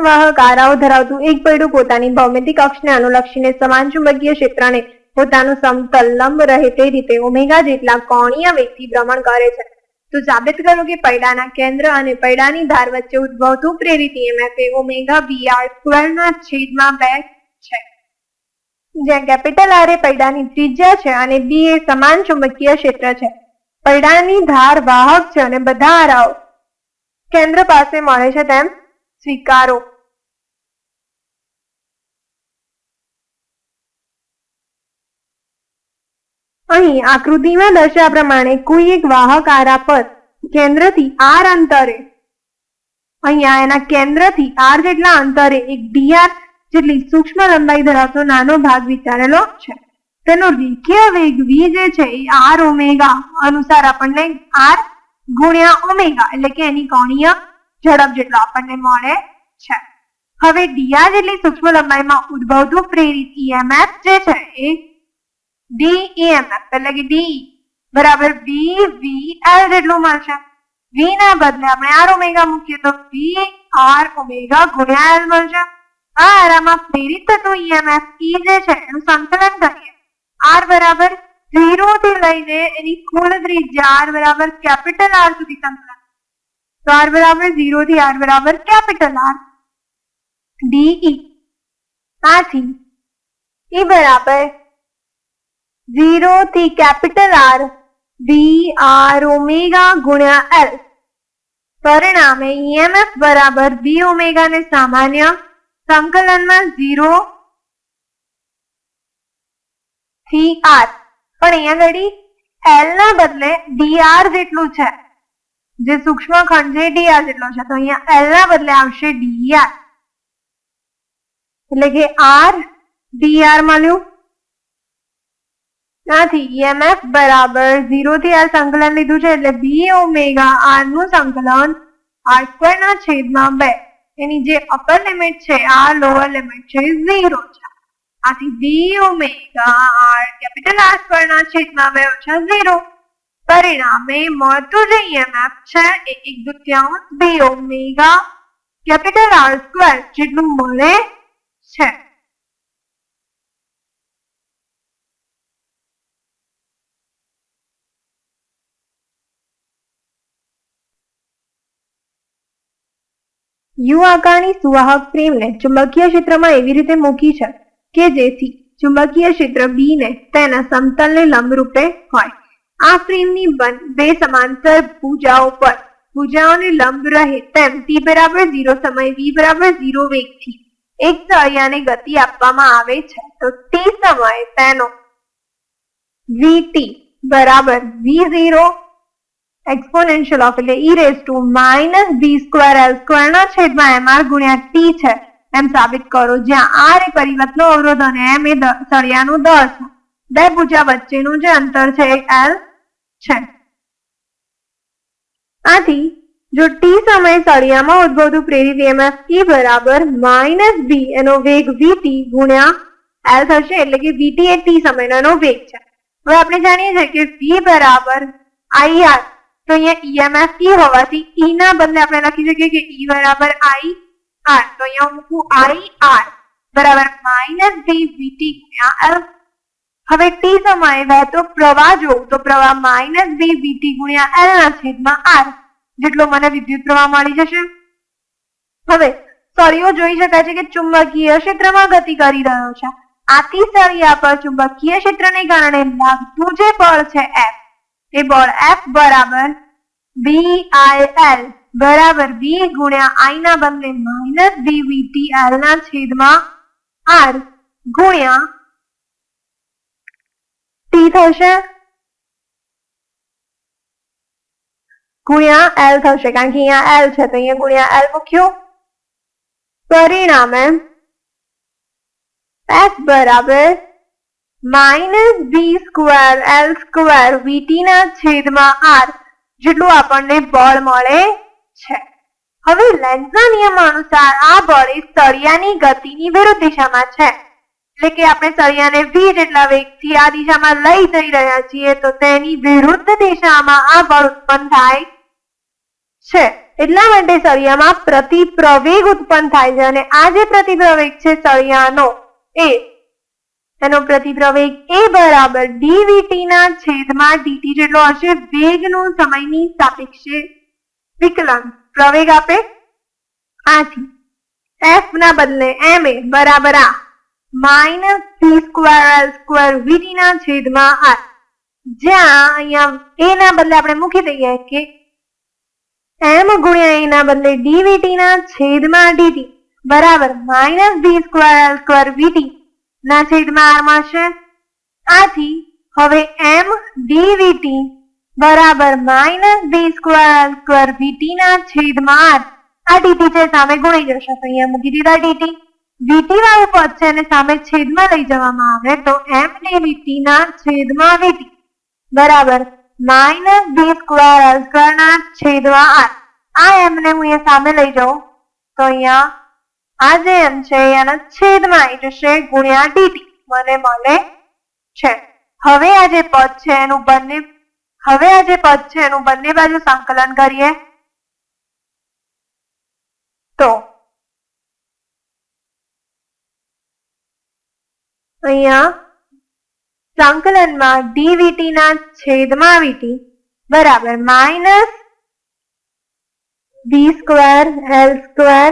વાહક આરાઓ ધરાવતું એક પૈડું પોતાની ભૌમિતિક અક્ષને અનુલક્ષીને સમાન ચુંબકીય ક્ષેત્રને પોતાનું સમતલ લંબ રહે તે રીતે ઓમેગા જેટલા કોણીય વેગથી ભ્રમણ કરે છે. તો સાબિત કરો કે પૈડાના કેન્દ્ર અને પૈડાની ધાર વચ્ચે ઉદ્ભવતું પ્રેરિત EMF એ ઓમેગા બી આર સ્ક્વેરના છેદમાં બે છે. જ્યાં કેપિટલ આર એ પૈડાની ત્રિજ્યા છે અને બી એ સમાન ચુંબકીય ક્ષેત્ર છે. પૈડાની ધાર વાહક છે અને બધા આરાઓ કેન્દ્ર પાસે મળે છે તેમ સ્વીકારો. અહીં આકૃતિમાં દર્શાવ્યા પ્રમાણે કોઈ એક વાહક આરા પર કેન્દ્રથી આર અંતરે. અહીંયા એના કેન્દ્રથી આર જેટલા અંતરે એક ડીઆર જેટલી સૂક્ષ્મ લંબાઈ ધરાવતો નાનો ભાગ વિચારેલો છે. તેનો રેખીય વેગ v જે છે એ આર ઓમેગા અનુસાર આપણને આર ગુણ્યા ઓમેગા એટલે કે એની કોણીય ઝડપ જેટલો આપણને મળે છે. હવે ડીઆર જેટલી સૂક્ષ્મ લંબાઈમાં ઉદ્ભવતું પ્રેરિત ઈએમએફ જે છે એ ડી EMF એટલે કે ડી બરાબર વી વી એલ જેટલું મળશે. વી ના બદલે આપણે આર ઓમેગા મૂકીએ તો વી આર ઓમેગા ગુણ્યા એલ મળશે. આ આરામાં પ્રેરિત થતું ઈએમએફ ઈ જે છે એનું સંકલન કરીએ. આર બરાબર ઝીરો થી લઈને એની કુલ ત્રિજ્યા આર બરાબર કેપિટલ આર સુધી સંકલન તો આર બરાબર ઝીરો થી આર બરાબર કેપિટલ આર ડીઈ આથી ઈ બરાબર ઝીરો થી capital R V R omega ગુણ્યા એલ પરિણામે ઈએમએફ બરાબર બી ઓમેગા ને સામાન્ય સંકલનમાં ઝીરો થી આર પણ અહીંયા ઘડી એલ ના બદલે ડીઆર જેટલું છે. જે સૂક્ષ્મ ખંડ છે ડીઆર જેટલો છે, તો અહીંયા એલ ના બદલે આવશે ડીઆર એટલે કે આર ડીઆર મળ્યું. ત્યાંથી ઈએમએફ બરાબર ઝીરો થી આર સંકલન લીધું છે, એટલે બી ઓમેગા આરનું સંકલન આર સ્ક્વેર ના છેદમાં બે. એની જે અપર લિમિટ છે, આ લોઅર લિમિટ છે ઝીરો છે. આથી B omega R capital R square ના છેદમાં બે ઓછા ઝીરો પરિણામે મળતું જે ઈએમએફ છે. એ એક દુત્યાંશ B omega capital R square જેટલું મળે છે. યુ આકારની સુવાહક ફ્રેમને ચુંબકીય ક્ષેત્રમાં એવી રીતે મૂકી છે કે જેથી ચુંબકીય ક્ષેત્ર બી ને તેના સમતલને લંબરૂપે હોય. આ ફ્રેમની બે સમાંતર ભુજાઓ પર. ભુજાઓને લંબ રહે તેમ ટી બરાબર ઝીરો સમય, વી બરાબર ઝીરો વેગથી. એક સળિયાને ગતિ આપવામાં આવે છે. તો તે સમયે તેનો વીટી બરાબર વી ઝીરો એક્સપોનેન્શિયલ ઓફ એટલે E raise to minus B square L square ના છેદમાં એમ આર ગુણ્યા ટી છે. એમ સાબિત કરો, જ્યાં આર એ પરિવર્તનો અવરોધ અને એમ એ સળિયાનું દળ છે બે ભુજા વચ્ચેનું જે અંતર છે એ એલ છે. આથી, જો ટી સમયે સળિયામાં ઉદ્ભવતું પ્રેરિત EMF E બરાબર માઇનસ બી એનો વેગ વીટી ગુણ્યા એલ થશે, એટલે કે વીટી એ ટી સમયનો એનો વેગ છે. હવે આપણે જાણીએ છીએ કે વી બરાબર આઈઆર તો અહીંયા EMF E હોવાથી E ના બદલે આપણે લખી શકીએ કે E બરાબર I R, તો અહીંયા હું મૂકું I R, બરાબર માઇનસ બી વીટી ગુણ્યા એલ હવે ટી સમયે વહેતો પ્રવાહ જોઉં તો પ્રવાહ માઇનસ બે વીટી ગુણ્યા એલ ના છેદમાં આર જેટલો મને વિદ્યુત પ્રવાહ મળી જશે. હવે સળિયો જોઈ શકાય છે કે ચુંબકીય ક્ષેત્રમાં ગતિ કરી રહ્યો છે. આથી સળિયા પર ચુંબકીય ક્ષેત્રને કારણે લાગતું જે બળ છે F, એ બળ F બરાબર બી આઈ એલ બરાબર બી ગુણ્યા આઈ ના બદલે માઇનસ બી વીટી એલ ના છેદમાં આર ગુણ્યા થશે ગુણ્યા એલ થશે કારણ કે અહીંયા એલ છે તો અહીંયા ગુણ્યા એલ મૂક્યું પરિણામે એફ બરાબર minus B square L square VT ના છેદમાં આર જેટલું આપણને બળ મળે છે. હવે લેન્ઝના નિયમ અનુસાર આ બળ એ સળિયાની ગતિની વિરુદ્ધ દિશામાં છે. એટલે કે આપણે સળિયાને v જેટલા વેગથી આ દિશામાં લઈ જઈ રહ્યા છીએ, તો તેની વિરુદ્ધ દિશામાં આ બળ ઉત્પન્ન થાય છે. એટલા માટે સળિયામાં પ્રતિપ્રવેગ ઉત્પન્ન થાય છે અને આ જે પ્રતિપ્રવેગ છે સળિયાનો એ એનો પ્રતિપ્રવેગ એ બરાબર ડીવીટી ના છેદમાં ડીટી જેટલો હશે, વેગનું સમયની સાપેક્ષે વિકલન. પ્રવેગ આપે આથી. એફ ના બદલે એમ એ બરાબર આ. Minus C square L square VT ના છેદમાં આર. જ્યાં અહીંયા એ ના બદલે આપણે મૂકી દઈએ કે એમ ગુણ્યા એ ના બદલે ડીવીટી ના છેદમાં ડીટી બરાબર minus B square L square VT ના છેદમાં આર મળશે. આથી હવે એમ ડીવીટી બરાબર minus B square square VT ના છેદમાં આર. આ ડીટી છે સામે ગુણી જશે. અહીંયા મૂકી દીધા ડીટી. વાળું પદ છે અને સામે છેદમાં લઈ જવામાં આવે તો એમ ને ના છેદમાં વીટી બરાબર. Minus B square L square ના છેદમાં આર આ એમ ને હું અહીંયા સામે લઈ જાઉં. તો અહીંયા આ જે એમ છે એના છેદમાં આવી જશે ગુણ્યા ડીટી મને મળે છે. હવે આ જે પદ છે એનું બંને, હવે આ જે પદ છે એનું બંને બાજુ સંકલન કરીએ. તો અહીંયા સંકલનમાં ડીવીટી ના છેદમાં વીટી બરાબર minus B square L square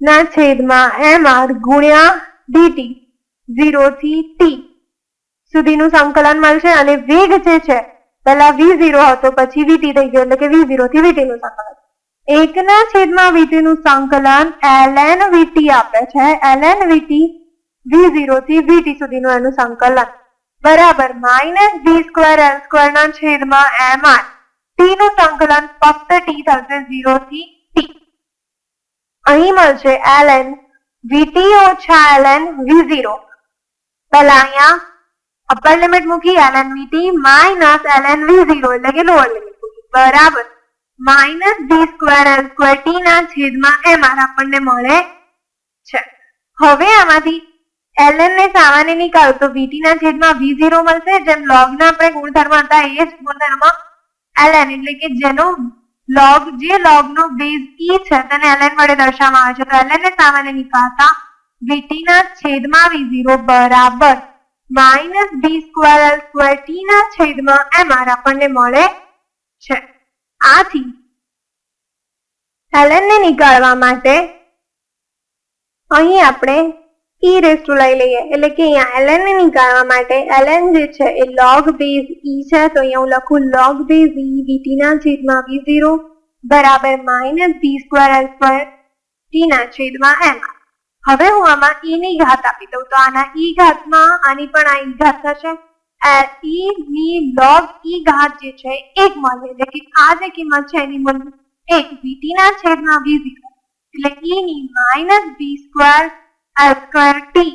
ના છેદમાં એમ આર ગુણ્યા ડીટી ઝીરો થી ટી સુધીનું સંકલન મળશે અને વેગ જે છે, પહેલા વી ઝીરો હતો, પછી વીટી થઈ ગયો, એટલે કે વી ઝીરો થી વીટી નું સંકલન. એકના છેદમાં વીટી નું સંકલન એલ એન વીટી આપે છે, L N VT V zero થી વીટી સુધીનું એનું સંકલન. બરાબર, minus B square L square ના છેદમાં એમ આર. ટી નું સંકલન ફક્ત ટી થશે ઝીરો થી ટી. અહીં મળશે એલ એન વીટી ઓછા એલ એન વી ઝીરો. પહેલા અહીંયા અપર લિમિટ મૂકી, L N VT minus L N V zero, એટલે કે લોઅર લિમિટ મૂકી. બરાબર. Minus B square L square T ના છેદમાં એમ આર આપણને મળે છે. હવે આમાંથી ln ને સામાન્ય નીકાળો તો વીટી ના છેદમાં v0 મળશે, જેમ લોગ ના આપણે ગુણધર્મ હતા એ જ ગુણધર્મ એલએન એટલે કે જેનો લોગ જે લોગ નો બેઝ ઈ છે તેને એલએન વડે દર્શાવવામાં આવે છે. તો એલએન ને સામાન્ય નીકાળતા વીટી ના છેદમાં v0 બરાબર minus B square L square T ના છેદમાં mr આપણને મળે છે. આથી એલએન ને નીકાળવા માટે અહીં આપણે e રેસ ટુ લઈ લઈએ. એટલે કે અહીંયા ln ને નીકાળવા માટે ln જે છે એ log બેઝ e છે. તો અહીંયા હું લખું log બેઝ e vt ના છેદમાં v0 બરાબર minus B square L square T ના છેદમાં એમ હવે હું આમાં ઈ ની ઘાત આપી દઉં. તો આના ઈ ઘાતમાં આની પણ આ ઈ ઘાત થશે. ઈ ની લોગ ઈ ઘાત જે છે એક મળે. એટલે કે આ જે કિંમત છે એની મૂળ એક વીટી ના છેદમાં v0 એટલે ઈ ની minus B square L square T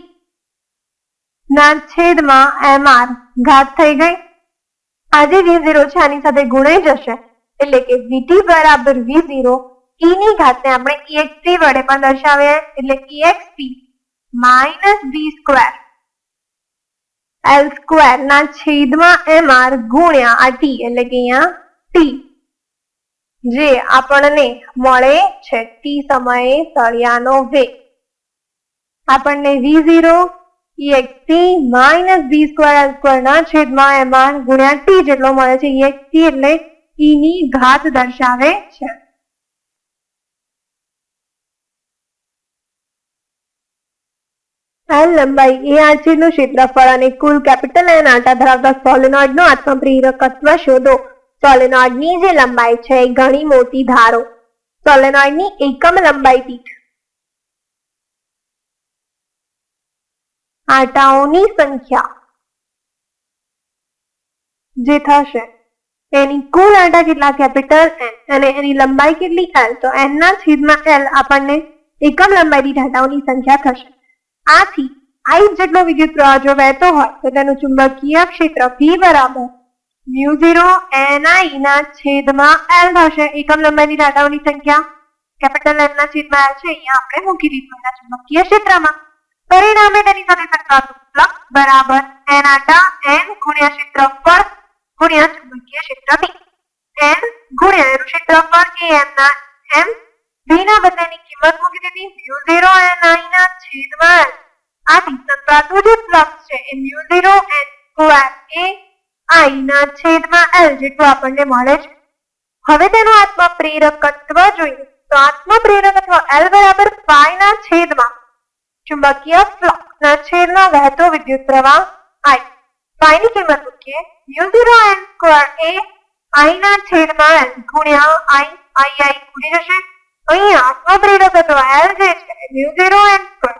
L square ના છેદમાં એમ ગુણ્યા આ ટી એટલે કે અહીંયા ટી જે આપણને મળે છે ટી સમયે સળિયાનો વેગ. આપણને V zero minus B square L square ના છેદમાં એમાં ગુણ્યા ટી જેટલો મળે છે. એટલે ઈની ઘાત દર્શાવે છે. એલ લંબાઈ એ આંચીનું ક્ષેત્રફળ અને કુલ કેપિટલ એન આટા ધરાવતા સોલેનોઇડ નો આત્મપ્રેરકત્વ શોધો. સોલેનોઇડની જે લંબાઈ છે એ ઘણી મોટી ધારો. સોલેનોઇડની એકમ લંબાઈ દીઠ આટાઓની સંખ્યા. જે થશે. એની કુલ આટા કેટલા? કેપિટલ એન અને એની લંબાઈ કેટલી એલ તો એન છેદમાં એલ આપણને એકમ લંબાઈ દીઠ આટાઓની સંખ્યા થશે. આથી આઈ જેટલો વિદ્યુત પ્રવાહ જો વહેતો હોય, તો તેનું ચુંબકીય ક્ષેત્ર V બરાબર મ્યુ ઝીરો એનઆઈ ના છેદમાં એલ થશે. એકમ લંબાઈની દાટાઓની સંખ્યા. કેપિટલ એન ના છેદમાં એલ છે. અહીંયા આપણે મૂકી દીધું. એના ચુંબકીય ક્ષેત્રમાં. પરિણામે તેની સાથે સંકળાતું ફ્લક્સ બરાબર એના ડા એન ગુણ્યા ક્ષેત્રફળ ગુણ્યા ચુંબકીય ક્ષેત્ર બી. એન ગુણ્યા એનું ક્ષેત્રફળ એ એમના એમ બી ના બદલાની કિંમત મૂકી દીધી. મ્યુ ઝીરો એન આઈ ના છેદમાં આથી સંકળાતું જે ફ્લક્સ છે એ mu zero N square A I ના છેદમાં એલ જેટલું આપણને મળે છે. હવે તેનું આત્મા પ્રેરકત્વ જોઈએ. તો આત્મા પ્રેરકત્વ એલ બરાબર પાઈ ના છેદમાં ચુંબકીય ફ્લક્સના છેદમાં વહેતો વિદ્યુત પ્રવાહ I પાઈ કિંમત મૂકીએ. Mu zero N square A I ના છેદમાં એલ ગુણ્યા આઈ આઈ આઈ ઉડી જશે. અહીંયા સ્વપ્રેરક પ્રેરકત્વ એલ જે છે મ્યુ ઝીરો એન સ્ક્વેર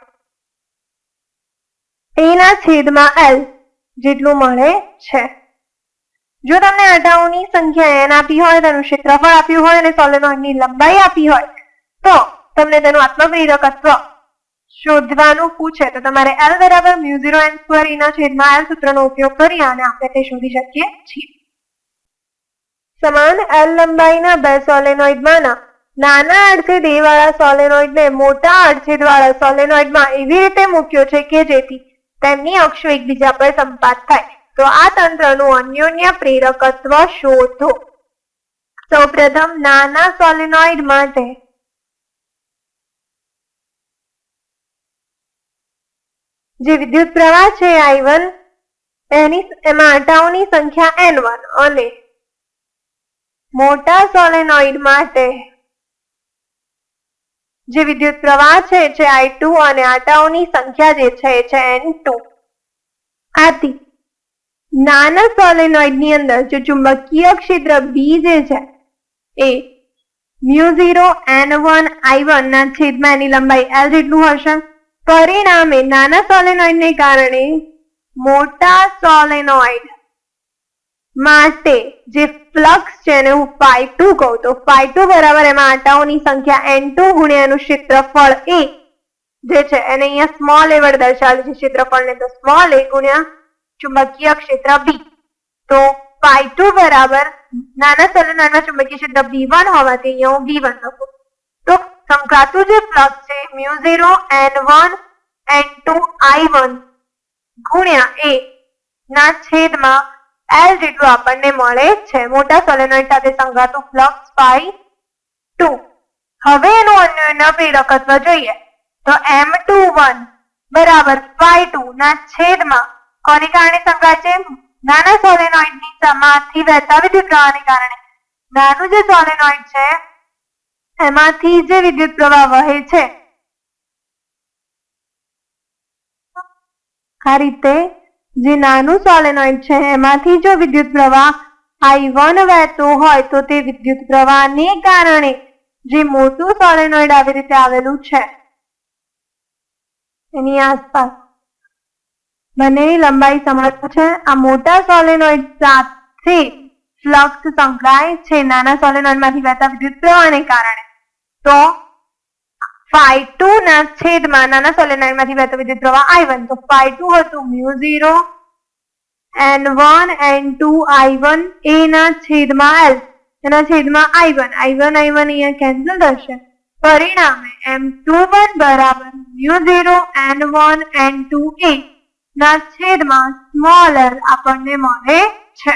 એના છેદમાં એલ જેટલું મળે છે. જો તમને આટાઓની સંખ્યા એન આપી હોય, તેનું ક્ષેત્રફળ આપ્યું હોય અને સોલેનોઇડની લંબાઈ આપી હોય, તો તમને તેનું આત્મપ્રેરકત્વ શોધવાનું પૂછે તો તમારે એલ બરાબર મ્યુ ઝીરો એન સ્ક્વેર ઇના છેદમાં એલ સૂત્રનો ઉપયોગ કરી અને આપણે તે શોધી શકીએ છીએ. સમાન એલ લંબાઈના બે સોલેનોઇડમાંના નાના અડછેદ વાળા સોલેનોઇડને મોટા અડછેદ વાળા સોલેનોઇડમાં એવી રીતે મૂક્યો છે કે જેથી તેમની અક્ષો એકબીજા પર સંપાત થાય. તો આ તંત્રનું અન્યોન્ય પ્રેરકત્વ શોધો. સૌપ્રથમ નાના સોલેનોઇડ માટે જે વિદ્યુત પ્રવાહ છે આઈ વન, એની એમાં આટાઓની સંખ્યા એન વન અને મોટા સોલેનોઇડ માટે જે વિદ્યુત પ્રવાહ છે જે આઈ ટુ અને આટાઓની સંખ્યા જે છે, એ છે એન ટુ. આથી, નાના સોલેનોઇડની અંદર જે ચુંબકીય ક્ષેત્ર બી જે છે, એ mu zero N one I one ના છેદમાં એની લંબાઈ એલ જેટલું હશે. પરિણામે નાના સોલેનોઇડ ને કારણે મોટા સોલેનોઇડ માટે જે ફ્લક્સ છે એને હું ફાઈ ટુ કહું તો ફાઈ ટુ બરાબર એમાં આટાઓની સંખ્યા એન ટુ ગુણ્યા એનું ક્ષેત્રફળ એ જે છે એને અહીંયા સ્મોલ એ વડે દર્શાવેલું છે. ક્ષેત્રફળને તો સ્મોલ એ ગુણ્યા ચુંબકીય ક્ષેત્ર બી તો ફાઈ ટુ બરાબર નાના સોલેનોઇડમાં ચુંબકીય ક્ષેત્ર બી વન હોવાથી અહીંયા હું બી વન લખું. તો સંક્રાંતું જે ફ્લક્સ છે one N two I one ગુણ્યા એ ના છેદમાં l જેટલું આપણને મળે છે. મોટા સોલેનોઇડ સાથે સંગાતું ફ્લક્સ ફાઈ ટુ હવે એનું અન્યોન્ય પ્રેરકત્વ જોઈએ. તો એમ ટુ વન બરાબર ફાઈ ટુ ના છેદમાં કોને કારણે સંગાત છે? નાના સોલેનોઇડની સમાથી વહેતા વિદ્યુત પ્રવાહને કારણે. નાનું જે સોલેનોઇડ છે એમાંથી જે વિદ્યુત પ્રવાહ વહે છે, આ રીતે જે નાનું સોલેનોઇડ છે, એમાંથી જો વિદ્યુત પ્રવાહ આઈ વન વહેતો હોય, તો તે વિદ્યુત પ્રવાહને કારણે જે મોટું સોલેનોઇડ આવી રીતે આવેલું છે, એની આસપાસ બંનેની લંબાઈ સમાન છે. આ મોટા સોલેનોઇડ સાથે ફ્લક્સ સંકળાય છે. નાના સોલેનોઇડમાંથી વહેતા વિદ્યુત પ્રવાહને કારણે. તો ફાઈ ટુ ના છેદમાં નાના સોલેનાઇડમાંથી વહેતો વિદ્યુત પ્રવાહ આઈ વન. તો ફાઈ ટુ હતું mu zero N one N two I one. A ના છેદમાં એલ. એના છેદમાં I one. I one I one અહીંયા કેન્સલ થશે. પરિણામે એમ ટુ વન બરાબર mu zero N one N two A ના છેદમાં સ્મોલ એલ આપણને મળે છે.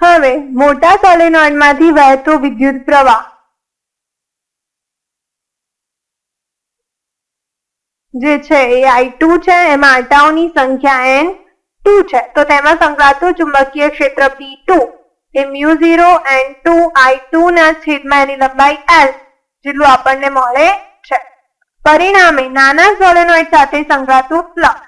હવે મોટા સોલેનોઇડમાંથી વહેતો વિદ્યુત પ્રવાહ. જે છે એ આઈ ટુ છે, એમાં આટાઓની સંખ્યા એન ટુ છે. તો તેમાં સંકળાતું ચુંબકીય ક્ષેત્ર P two. A mu zero N two I two ના છેદમાં એની લંબાઈ એલ, જેટલું આપણને મળે છે. પરિણામે નાના સોલેનોઇડ સાથે સંકળાતું ફ્લક્સ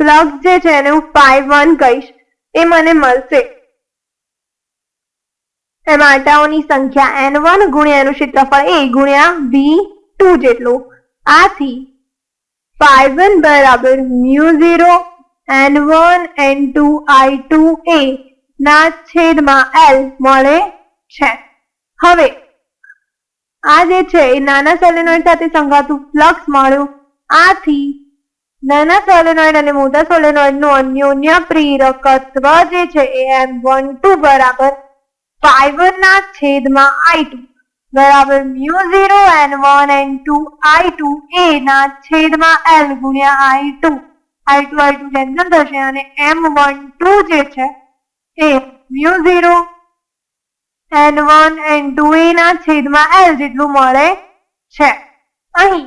ફ્લક્સ જે છે એને હું ફાઈ વન કહીશ. એ મને મળશે. એમાં આંટાઓની સંખ્યા એન વન ગુણ્યા એનું ક્ષેત્રફળ એ ગુણ્યા વી ટુ જેટલું. આથી ફાઈ વન બરાબર mu zero N one N two I two A ના છેદમાં એલ મળે છે. હવે, આ જે છે એ નાના સોલેનોઇડ સાથે સંગાતું ફ્લક્સ મળ્યું. આથી નાના સોલેનોઇડ અને મોટા સોલેનોઇડનું અન્યોન્ય પ્રેરકત્વ જે છે એ એમ વન ટુ બરાબર ફાઈવ ના છેદમાં આઈ ટુ. બરાબર mu zero N one N two I two A ના છેદમાં એલ ગુણ્યા I two. I two I two cancel થશે અને એમ વન ટુ જે છે, એ mu zero N one N two A ના છેદમાં એલ જેટલું મળે છે. અહીં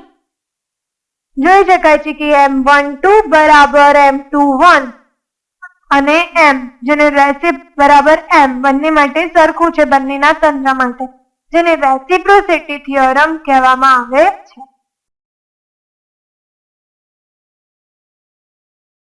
જોઈ શકાય છે કે એમ વન ટુ બરાબર એમ ટુ વન. અને એમ, જેને રેસીપ બરાબર એમ, બંને માટે સરખું છે, બંનેના તંત્ર માટે, જેને રેસિપ્રોસિટી થિયોરમ કહેવામાં આવે છે.